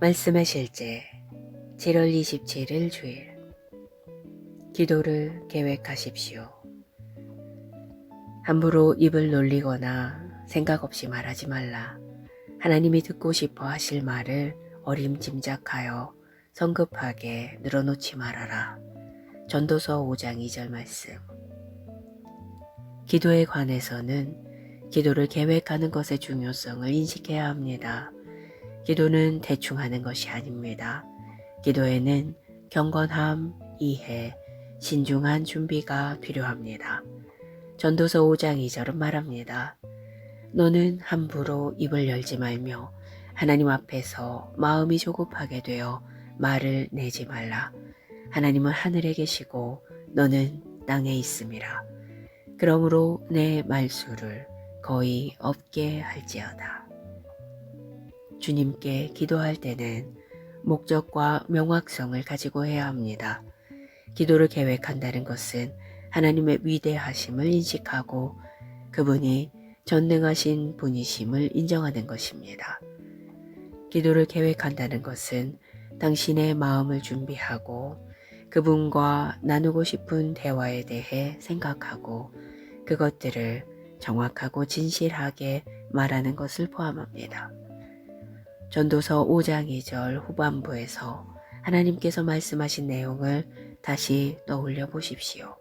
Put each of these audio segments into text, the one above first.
말씀의 실제 7월 27일 주일 기도를 계획하십시오. 함부로 입을 놀리거나 생각 없이 말하지 말라. 하나님이 듣고 싶어 하실 말을 어림짐작하여 성급하게 늘어놓지 말아라. 전도서 5장 2절 말씀. 기도에 관해서는 기도를 계획하는 것의 중요성을 인식해야 합니다. 기도는 대충 하는 것이 아닙니다. 기도에는 경건함, 이해, 신중한 준비가 필요합니다. 전도서 5장 2절은 말합니다. 너는 함부로 입을 열지 말며 하나님 앞에서 마음이 조급하게 되어 말을 내지 말라. 하나님은 하늘에 계시고 너는 땅에 있음이라. 그러므로 내 말수를 거의 없게 할지어다. 주님께 기도할 때는 목적과 명확성을 가지고 해야 합니다. 기도를 계획한다는 것은 하나님의 위대하심을 인식하고 그분이 전능하신 분이심을 인정하는 것입니다. 기도를 계획한다는 것은 당신의 마음을 준비하고 그분과 나누고 싶은 대화에 대해 생각하고 그것들을 정확하고 진실하게 말하는 것을 포함합니다. 전도서 5장 2절 후반부에서 하나님께서 말씀하신 내용을 다시 떠올려 보십시오.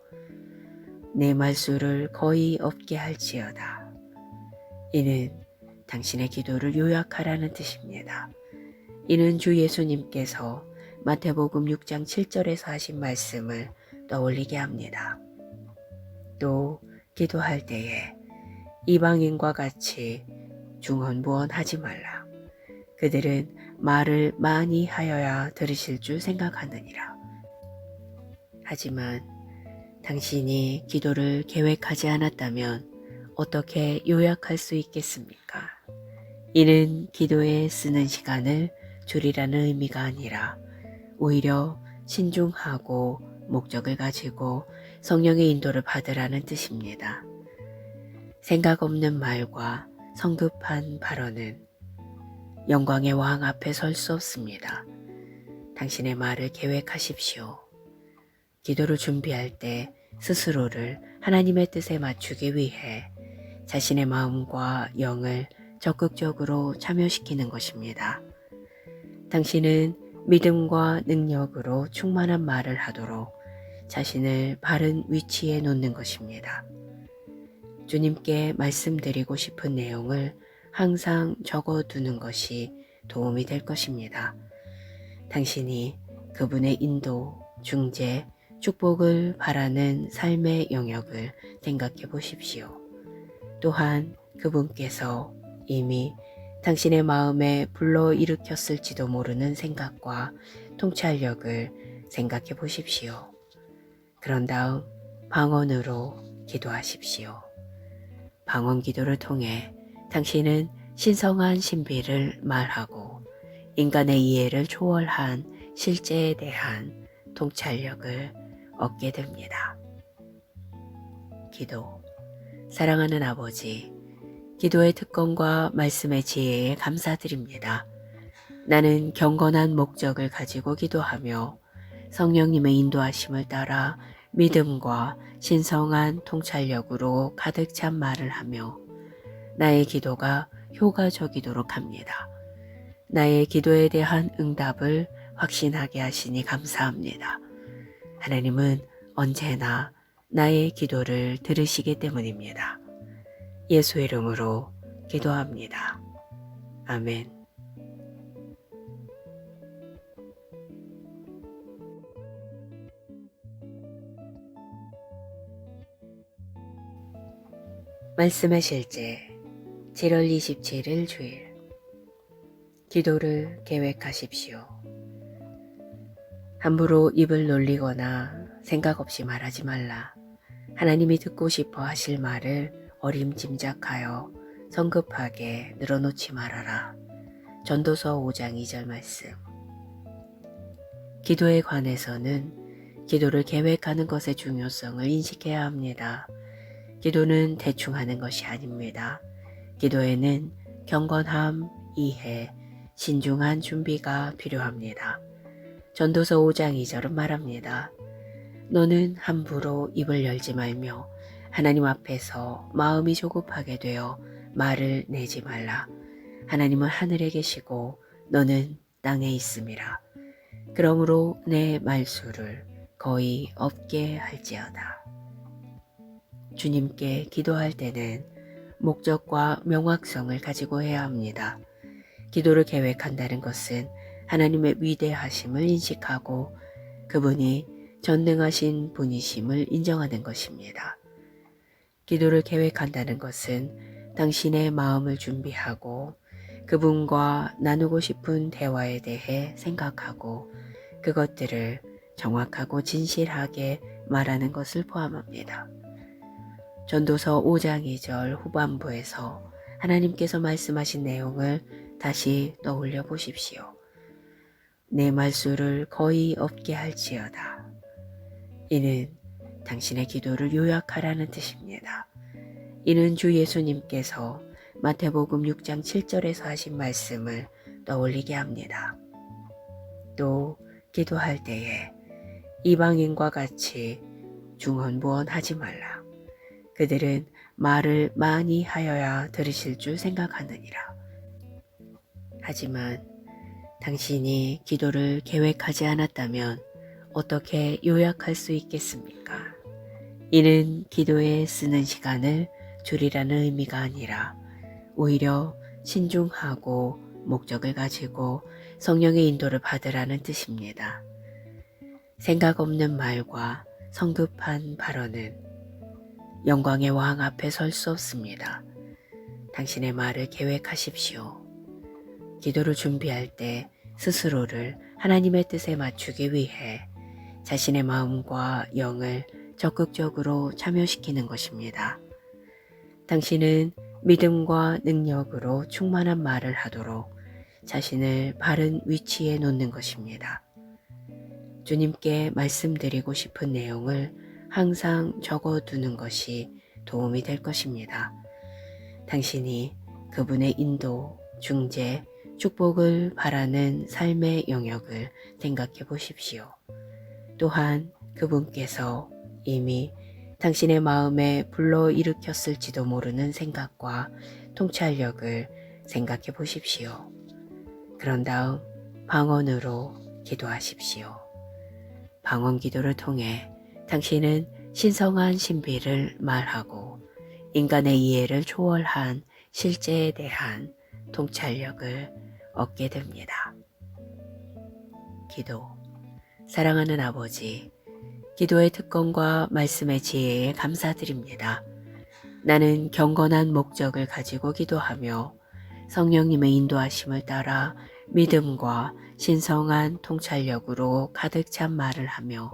내 말수를 거의 없게 할지어다. 이는 당신의 기도를 요약하라는 뜻입니다. 이는 주 예수님께서 마태복음 6장 7절에서 하신 말씀을 떠올리게 합니다. 또 기도할 때에 이방인과 같이 중언부언하지 말라. 그들은 말을 많이 하여야 들으실 줄 생각하느니라. 하지만 당신이 기도를 계획하지 않았다면 어떻게 요약할 수 있겠습니까? 이는 기도에 쓰는 시간을 줄이라는 의미가 아니라 오히려 신중하고 목적을 가지고 성령의 인도를 받으라는 뜻입니다. 생각 없는 말과 성급한 발언은 영광의 왕 앞에 설 수 없습니다. 당신의 말을 계획하십시오. 기도를 준비할 때 스스로를 하나님의 뜻에 맞추기 위해 자신의 마음과 영을 적극적으로 참여시키는 것입니다. 당신은 믿음과 능력으로 충만한 말을 하도록 자신을 바른 위치에 놓는 것입니다. 주님께 말씀드리고 싶은 내용을 항상 적어두는 것이 도움이 될 것입니다. 당신이 그분의 인도, 중재, 축복을 바라는 삶의 영역을 생각해 보십시오. 또한 그분께서 이미 당신의 마음에 불러 일으켰을지도 모르는 생각과 통찰력을 생각해 보십시오. 그런 다음 방언으로 기도하십시오. 방언 기도를 통해 당신은 신성한 신비를 말하고 인간의 이해를 초월한 실제에 대한 통찰력을 얻게 됩니다. 기도. 사랑하는 아버지, 기도의 특권과 말씀의 지혜에 감사드립니다. 나는 경건한 목적을 가지고 기도하며 성령님의 인도하심을 따라 믿음과 신성한 통찰력으로 가득 찬 말을 하며 나의 기도가 효과적이도록 합니다. 나의 기도에 대한 응답을 확신하게 하시니 감사합니다. 하나님은 언제나 나의 기도를 들으시기 때문입니다. 예수 이름으로 기도합니다. 아멘. 말씀의 실제 7월 27일 주일 기도를 계획하십시오. 함부로 입을 놀리거나 생각 없이 말하지 말라. 하나님이 듣고 싶어 하실 말을 어림짐작하여 성급하게 늘어놓지 말아라. 전도서 5장 2절 말씀. 기도에 관해서는 기도를 계획하는 것의 중요성을 인식해야 합니다. 기도는 대충 하는 것이 아닙니다. 기도에는 경건함, 이해, 신중한 준비가 필요합니다. 전도서 5장 2절은 말합니다. 너는 함부로 입을 열지 말며 하나님 앞에서 마음이 조급하게 되어 말을 내지 말라. 하나님은 하늘에 계시고 너는 땅에 있음이라. 그러므로 내 말수를 거의 없게 할지어다. 주님께 기도할 때는 목적과 명확성을 가지고 해야 합니다. 기도를 계획한다는 것은 하나님의 위대하심을 인식하고 그분이 전능하신 분이심을 인정하는 것입니다. 기도를 계획한다는 것은 당신의 마음을 준비하고 그분과 나누고 싶은 대화에 대해 생각하고 그것들을 정확하고 진실하게 말하는 것을 포함합니다. 전도서 5장 2절 후반부에서 하나님께서 말씀하신 내용을 다시 떠올려 보십시오. 내 말수를 거의 없게 할지어다. 이는 당신의 기도를 요약하라는 뜻입니다. 이는 주 예수님께서 마태복음 6장 7절에서 하신 말씀을 떠올리게 합니다. 또 기도할 때에 이방인과 같이 중언부언하지 말라. 그들은 말을 많이 하여야 들으실 줄 생각하느니라. 하지만 당신이 기도를 계획하지 않았다면 어떻게 요약할 수 있겠습니까? 이는 기도에 쓰는 시간을 줄이라는 의미가 아니라 오히려 신중하고 목적을 가지고 성령의 인도를 받으라는 뜻입니다. 생각 없는 말과 성급한 발언은 영광의 왕 앞에 설 수 없습니다. 당신의 말을 계획하십시오. 기도를 준비할 때 스스로를 하나님의 뜻에 맞추기 위해 자신의 마음과 영을 적극적으로 참여시키는 것입니다. 당신은 믿음과 능력으로 충만한 말을 하도록 자신을 바른 위치에 놓는 것입니다. 주님께 말씀드리고 싶은 내용을 항상 적어두는 것이 도움이 될 것입니다. 당신이 그분의 인도, 중재, 축복을 바라는 삶의 영역을 생각해 보십시오. 또한 그분께서 이미 당신의 마음에 불러 일으켰을지도 모르는 생각과 통찰력을 생각해 보십시오. 그런 다음 방언으로 기도하십시오. 방언 기도를 통해 당신은 신성한 신비를 말하고 인간의 이해를 초월한 실제에 대한 통찰력을 얻게 됩니다. 기도. 사랑하는 아버지, 기도의 특권과 말씀의 지혜에 감사드립니다. 나는 경건한 목적을 가지고 기도하며 성령님의 인도하심을 따라 믿음과 신성한 통찰력으로 가득 찬 말을 하며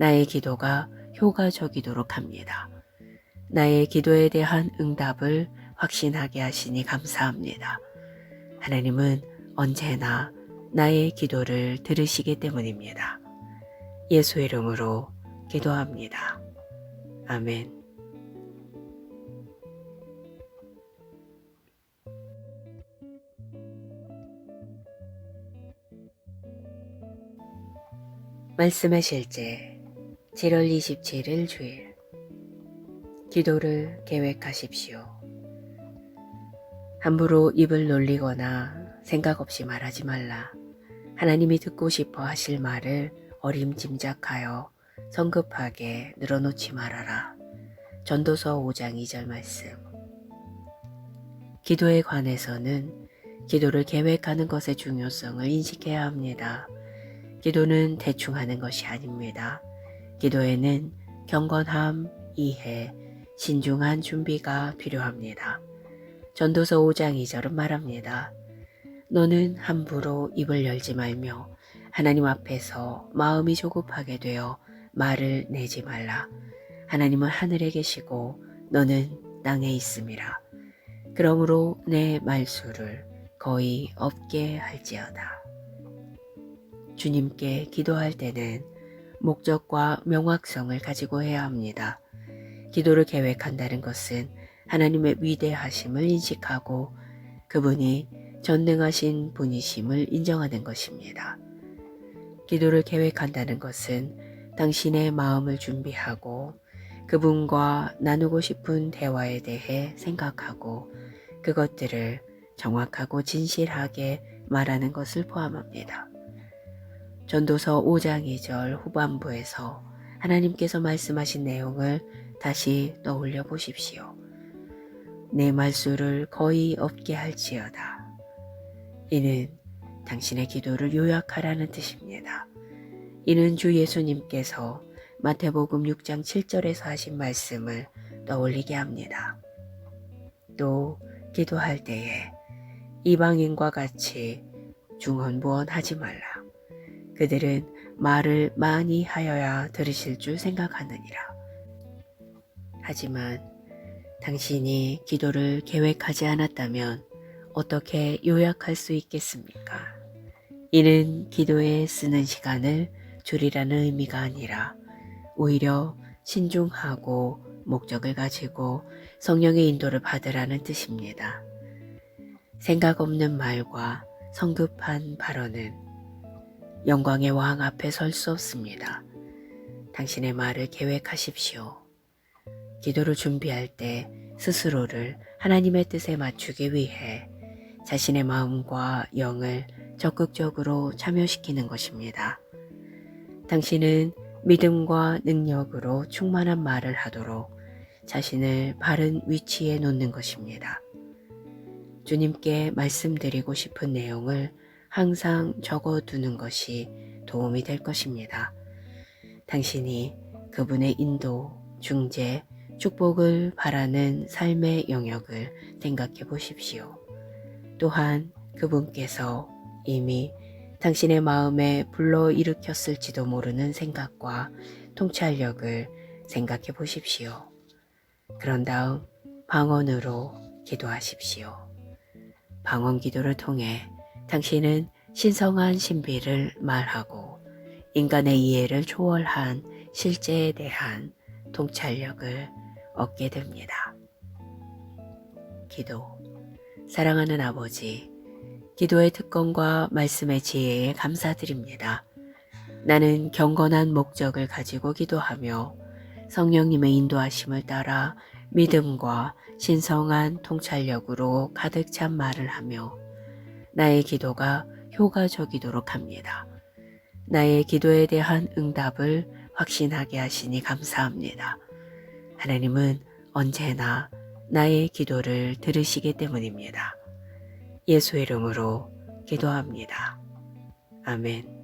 나의 기도가 효과적이도록 합니다. 나의 기도에 대한 응답을 확신하게 하시니 감사합니다. 하나님은 언제나 나의 기도를 들으시기 때문입니다. 예수 이름으로 기도합니다. 아멘. 말씀의 실제 7월 27일 주일 기도를 계획하십시오. 함부로 입을 놀리거나 생각 없이 말하지 말라. 하나님이 듣고 싶어 하실 말을 어림짐작하여 성급하게 늘어놓지 말아라. 전도서 5장 2절 말씀. 기도에 관해서는 기도를 계획하는 것의 중요성을 인식해야 합니다. 기도는 대충 하는 것이 아닙니다. 기도에는 경건함, 이해, 신중한 준비가 필요합니다. 전도서 5장 2절은 말합니다. 너는 함부로 입을 열지 말며 하나님 앞에서 마음이 조급하게 되어 말을 내지 말라. 하나님은 하늘에 계시고 너는 땅에 있음이라. 그러므로 내 말수를 거의 없게 할지어다. 주님께 기도할 때는 목적과 명확성을 가지고 해야 합니다. 기도를 계획한다는 것은 하나님의 위대하심을 인식하고 그분이 전능하신 분이심을 인정하는 것입니다. 기도를 계획한다는 것은 당신의 마음을 준비하고 그분과 나누고 싶은 대화에 대해 생각하고 그것들을 정확하고 진실하게 말하는 것을 포함합니다. 전도서 5장 2절 후반부에서 하나님께서 말씀하신 내용을 다시 떠올려 보십시오. 내 말수를 거의 없게 할지어다. 이는 당신의 기도를 요약하라는 뜻입니다. 이는 주 예수님께서 마태복음 6장 7절에서 하신 말씀을 떠올리게 합니다. 또 기도할 때에 이방인과 같이 중언부언하지 말라. 그들은 말을 많이 하여야 들으실 줄 생각하느니라. 하지만 당신이 기도를 계획하지 않았다면 어떻게 요약할 수 있겠습니까? 이는 기도에 쓰는 시간을 줄이라는 의미가 아니라 오히려 신중하고 목적을 가지고 성령의 인도를 받으라는 뜻입니다. 생각 없는 말과 성급한 발언은 영광의 왕 앞에 설 수 없습니다. 당신의 말을 계획하십시오. 기도를 준비할 때 스스로를 하나님의 뜻에 맞추기 위해 자신의 마음과 영을 적극적으로 참여시키는 것입니다. 당신은 믿음과 능력으로 충만한 말을 하도록 자신을 바른 위치에 놓는 것입니다. 주님께 말씀드리고 싶은 내용을 항상 적어두는 것이 도움이 될 것입니다. 당신이 그분의 인도, 중재, 축복을 바라는 삶의 영역을 생각해 보십시오. 또한 그분께서 이미 당신의 마음에 불러 일으켰을지도 모르는 생각과 통찰력을 생각해 보십시오. 그런 다음 방언으로 기도하십시오. 방언 기도를 통해 당신은 신성한 신비를 말하고 인간의 이해를 초월한 실제에 대한 통찰력을 얻게 됩니다. 기도. 사랑하는 아버지, 기도의 특권과 말씀의 지혜에 감사드립니다. 나는 경건한 목적을 가지고 기도하며 성령님의 인도하심을 따라 믿음과 신성한 통찰력으로 가득 찬 말을 하며 나의 기도가 효과적이도록 합니다. 나의 기도에 대한 응답을 확신하게 하시니 감사합니다. 하나님은 언제나 나의 기도를 들으시기 때문입니다. 예수 이름으로 기도합니다. 아멘.